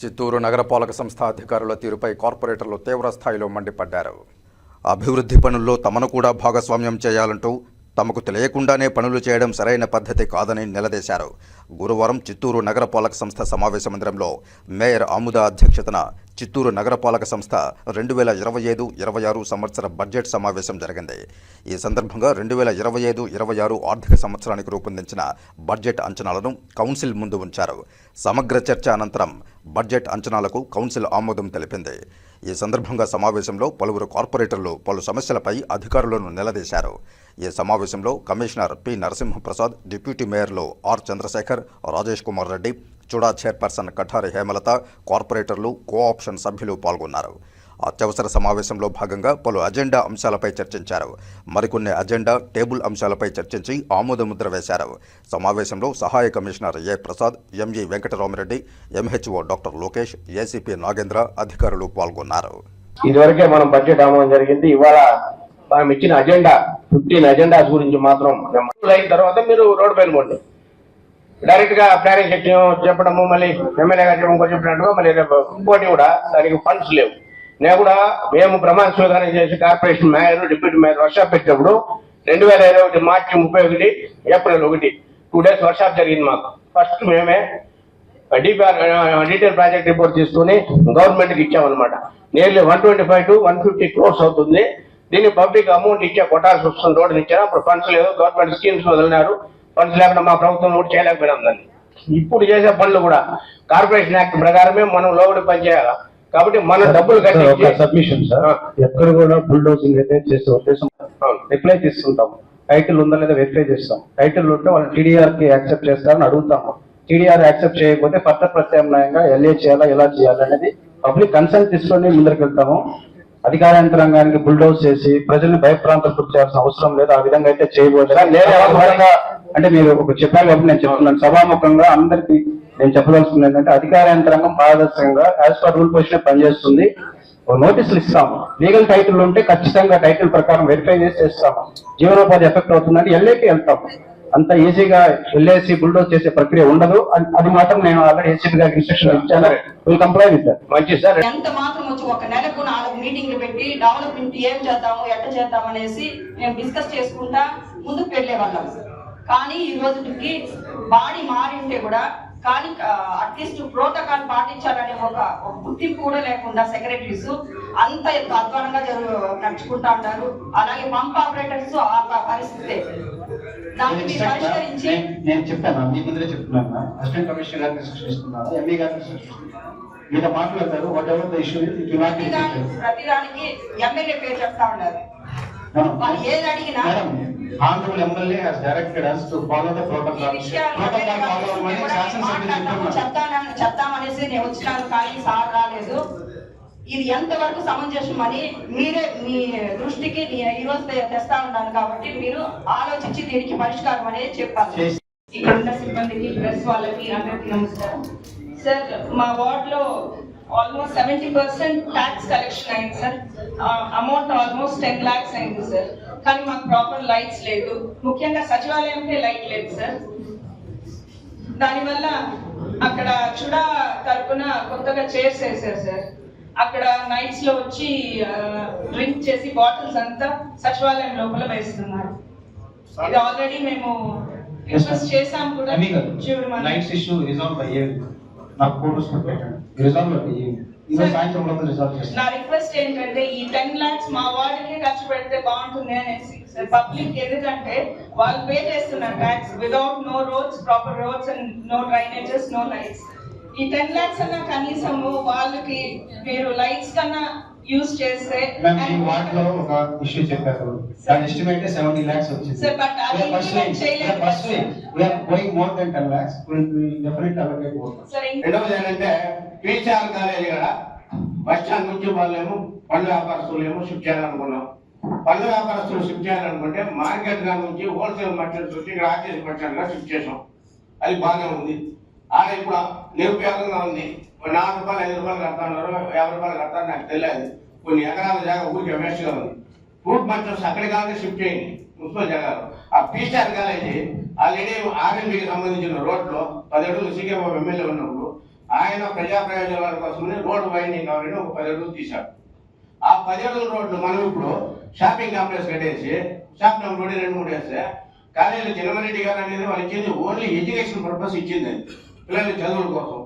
చిత్తూరు నగరపాలక సంస్థ అధికారుల తీరుపై కార్పొరేటర్లు తీవ్ర స్థాయిలో మండిపడ్డారు. అభివృద్ధి పనుల్లో తమను కూడా భాగస్వామ్యం చేయాలంటూ తమకు తెలియకుండానే పనులు చేయడం సరైన పద్ధతి కాదని నిలదీశారు. గురువారం చిత్తూరు నగరపాలక సంస్థ సమావేశ మందిరంలో మేయర్ ఆముద అధ్యక్షతన చిత్తూరు నగరపాలక సంస్థ రెండు వేల ఇరవై ఐదు ఇరవై ఆరు సంవత్సర బడ్జెట్ సమావేశం జరిగింది. ఈ సందర్భంగా రెండు వేల ఇరవై ఐదు ఇరవై ఆరు ఆర్థిక సంవత్సరానికి రూపొందించిన బడ్జెట్ అంచనాలను కౌన్సిల్ ముందు ఉంచారు. సమగ్ర చర్చ అనంతరం బడ్జెట్ అంచనాలకు కౌన్సిల్ ఆమోదం తెలిపింది. ఈ సందర్భంగా సమావేశంలో పలువురు కార్పొరేటర్లు పలు సమస్యలపై అధికారులను నిలదీశారు. ఈ సమావేశంలో కమిషనర్ పి నరసింహప్రసాద్ డిప్యూటీ మేయర్లు ఆర్ చంద్రశేఖర్ రాజేష్ కుమార్ రెడ్డి చుడా చైర్పర్సన్ కఠారి హేమలత కార్పొరేటర్లు కోఆప్షన్ సభ్యులు పాల్గొన్నారు. అత్యవసర సమావేశంలో భాగంగా పలు అజెండా అంశాలపై చర్చించారు. మరికొన్ని అజెండా టేబుల్ అంశాలపై చర్చించి ఆమోదముద్ర వేశారు. సమావేశంలో సహాయ commissioner A Prasad ME Venkataramareddy MHO doctor Lokesh ACP Nagendra అధికారులు పాల్గొన్నారు. ఇదివరకే మనం బడ్జెట్ ఆమోదం జరిగింది. ఇవాళ మనం ఇచ్చిన అజెండా ఫిఫ్టీన్ అజెండాస్ గురించి మాత్రం అయిన తర్వాత మీరు రోడ్ పైన పోండి. డైరెక్ట్గా ప్లానింగ్ సెక్షన్ చెప్పడము మళ్ళీ ఎమ్మెల్యే గారు చెప్పడం చెప్పినట్టుగా మళ్ళీ ఇంకోటి కూడా దానికి ఫండ్స్ లేవు. నేను కూడా మేము ప్రమాణ స్వీకారం చేసి corporation mayor deputy mayor workshop పెట్టినప్పుడు రెండు వేల ఇరవై ఒకటి మార్చి ముప్పై ఒకటి ఏప్రిల్ ఒకటి టూ డేస్ వర్షాప్ జరిగింది మాకు. ఫస్ట్ మేమే డిపిఆర్ డీటెయిల్ ప్రాజెక్ట్ రిపోర్ట్ తీసుకుని గవర్నమెంట్కి ఇచ్చామన్నమాట. Nearly one twenty five to one fifty crores అవుతుంది. దీన్ని పబ్లిక్ అమౌంట్ ఇచ్చే కొట్టాల్సి వస్తుంది రోడ్డు ఇచ్చారు? అప్పుడు ఫండ్స్ లేదు గవర్నమెంట్ స్కీమ్స్ వదిలినారు. ఫండ్స్ లేకుండా మా ప్రభుత్వం కూడా చేయలేకపోయినాం దాన్ని. ఇప్పుడు చేసే పనులు కూడా కార్పొరేషన్ యాక్ట్ ప్రకారమే మనం లోబడి పని చేయాలి? కాబట్టి మన డబ్బులు కట్టి సబ్మిషన్ సార్. ఎక్కడ కూడా బుల్డోసింగ్ అయితే చేసే ఉద్దేశం. రిప్లై తీసుకుంటాం. టైటిల్ ఉందా లేదా వెరిఫై చేస్తాం. టైటిల్ ఉంటే వాళ్ళు టీడీఆర్కి యాక్సెప్ట్ చేస్తారని అడుగుతాము టీడీఆర్ యాక్సెప్ట్ చేయకపోతే ఫర్దర్ ప్రత్యామ్నాయంగా ఎల్ఏ చేయాలా ఎలా చేయాలా అనేది పబ్లిక్ కన్సల్ట్ తీసుకొని ముందరికి వెళ్తాము. అధికార యంత్రాంగానికి బుల్డోజ్ చేసి ప్రజల్ని భయప్రాంతం గురి చేయాల్సిన అవసరం లేదు ఆ విధంగా అయితే చేయబోతున్నారు అంటే మీరు ఒక చెప్పాను కాబట్టి నేను చెప్తున్నాను. సభాముఖంగా అందరికి నేను చెప్పదలుచుకున్నది ఏంటంటే అధికార యంత్రాంగం పారదర్శకంగా యాజ్ పర్ రూల్ పొజిషన్ పనిచేస్తుంది. ఒక నోటీసులు ఇస్తాము. లీగల్ టైటిల్ ఉంటే ఖచ్చితంగా టైటిల్ ప్రకారం వెరిఫై చేసి చేస్తాము. జీవనోపాధి ఎఫెక్ట్ అవుతుందంటే ఎల్ఏకి వెళ్తాం అంత ఈజీగా ఎల్ఏసి బుల్డోజ్ చేసే ప్రక్రియ ఉండదు. అది- అది మాత్రం నేను ఆల్రెడీ ఏసీపీ గారికి ఇన్స్ట్రక్షన్ ఇచ్చాను. విల్ కంప్లై విత్ దట్ మంచిది సార్. ఎంత మాత్రం వచ్చి ఒక నెలకు నాలుగు మీటింగ్లు పెట్టి డెవలప్మెంట్ ఏం చేద్దాము ఎట్ట చేద్దాం అనేసి మేము డిస్కస్ చేసుకుంటా ముందుకు వెళ్ళే వాళ్ళం. కానీ ఈ రోజుకి బాడీ మారి ఉంటే కూడా కానీ అట్లీస్ట్ ప్రోటోకాల్ పాటించాలనే ఒక గుర్తింపు కూడా లేకుండా సెక్రటరీస్ అంత అధ్వానంగా జరుగు నడుచుకుంటా ఉంటారు అలాగే పంప్ ఆపరేటర్స్ ఆ పరిస్థితే. నేను- చెప్పాను మీ ముందరే చెప్తున్నాను. అసిస్టెంట్ కమిషనర్ గారిని సృష్టిస్తున్నాను ఎంఈ గారిని సృష్టిస్తున్నాను మీతో మాట్లాడతారు వాట్ ఎవర్ ద ఇష్యూ ప్రతిదానికి ప్రతిదానికి ఎమ్మెల్యే పేరు చెప్తా ఉన్నారు. వాళ్ళు ఏది అడిగినా honourable MLA has directed us to follow the protocol. Protocol follow అవ్వమని శాసనసభ్యులు చెప్తున్నారు. చెప్తానని చెప్తామనేసి నేను వచ్చినాను కానీ సార్ రాలేదు ఇది ఎంతవరకు సమంజసం అని మీరే మీ దృష్టికి ఈ రోజు తెస్తా ఉన్నాను కాబట్టి మీరు ఆలోచించి దీనికి పరిష్కారం అనేది చెప్పాలి ఇక్కడ ఉన్న సిబ్బందికి ప్రెస్ వాళ్ళకి అందరికీ నమస్కారం సార్ మా వార్డ్లో almost seventy percent tax collection అయింది sir amount almost ten lakhs అయింది సార్ కానీ మాకు ప్రాపర్ లైట్స్ లేదు. ముఖ్యంగా సచివాలయంకే లైట్ లేదు సార్ దానివల్ల అక్కడ చుడా తరపున కొత్తగా చైర్స్ వేశారు సార్ అక్కడ నైట్స్లో వచ్చి డ్రింక్ చేసి బాటిల్స్ అంతా సచివాలయం లోపల వేస్తున్నారు. ఇది ఆల్రెడీ మేము రిక్వెస్ట్ చేసాం కూడా ఇష్యూ రిజాల్వ్ అయ్యేది నాకు ఫోటోస్ పెట్టండి రిజాల్వ్ ఈరోజు. సాయంత్రం లోపల రిజాల్వ్ నా చేస్తాను రిక్వెస్ట్ ఏంటంటే ఈ టెన్ లాక్స్ మా వార్డుకే ఖర్చు పెడితే బాగుంటుంది అనేసి పబ్లిక్ ఎందుకంటే వాళ్ళు పే చేస్తున్నారు tax without no roads proper roads and no drainages no lights ఈ టెన్ లాక్స్ అన్న కనీసం వాళ్ళకి మీరు లైట్స్ కన్నా యూజ్ చేస్తే మ్యామ్ ఈ వార్డ్లో ఒక ఇష్యూ చెప్పారు. దాని ఎస్టిమేట్ సెవెంటీ లాక్స్ వచ్చింది. Sir, but అది implement చేయలేదు. We're going more than ten lakhs definite allocate more సరే ఇంకా రెండవది ఏంటంటే పీసీఆర్ కాలేజీ కూడా బస్ స్టాండ్ నుంచి వాళ్ళేమో పండ్ల వ్యాపారస్తులు ఏమో షిఫ్ట్ చేయాలనుకున్నాం. పండ్ల వ్యాపారస్తులు షిఫ్ట్ చేయాలనుకుంటే మార్కెట్గా నుంచి హోల్సేల్ మార్కెట్ వచ్చి ఇక్కడ ఆర్టీసీ బస్ స్టాండ్గా షిఫ్ట్ చేసాం అది బాగానే ఉంది. ఆడ ఇప్పుడు నిరుపయోగంగా ఉంది. నాలుగు రూపాయలు ఐదు రూపాయలు కడతాన్నారు యాభై రూపాయలు కడతారు నాకు తెలియదు. కొన్ని ఎకరాల జాగా ఊరికి వేస్ట్ ఉంది ఊరు మార్కెట్స్ అక్కడికి కావాలంటే షిఫ్ట్ చేయండి. మున్సిపల్ జాగాలో. ఆ పీసీఆర్ కాలేజీ ఆల్రెడీ ఆర్ఎండ్కి సంబంధించిన రోడ్లో పది అడుగులు సీకేబాబు ఎమ్మెల్యే ఉన్నప్పుడు ఆయన ప్రజా ప్రయోజనాల కోసమని రోడ్డు వైండింగ్ కావాలని ఒక పది అడుగులు తీశాడు ఆ పది అడుగుల రోడ్లు మనం ఇప్పుడు షాపింగ్ కాంప్లెక్స్ కట్టేసి షాప్ నెంబర్ రెండు మూడు వేస్తే కాలేజీలో జగన్రెడ్డి గారు అనేది వాళ్ళు ఇచ్చింది ఓన్లీ ఎడ్యుకేషన్ పర్పస్ ఇచ్చింది. పిల్లల చదువుల కోసం.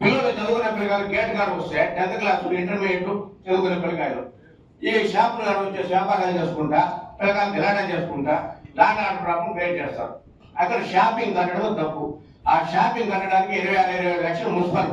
పిల్లలు చదువుకునే పిల్లలు గేట్ గారు వస్తే టెన్త్ క్లాస్ ఇంటర్మీడియట్ చదువుకునే పిల్లకాయలు ఈ షాపులు గారు వచ్చే వ్యాపారాలు చేసుకుంటా పిల్లకాయలు గిలాటం చేసుకుంటా దాని ఆడ ప్రాబ్లం క్రియేట్ చేస్తారు అక్కడ షాపింగ్ కట్టడం తప్పు. ఆ షాపింగ్ కట్టడానికి ఇరవై ఇరవై లక్షలు మున్సిపాలిటీ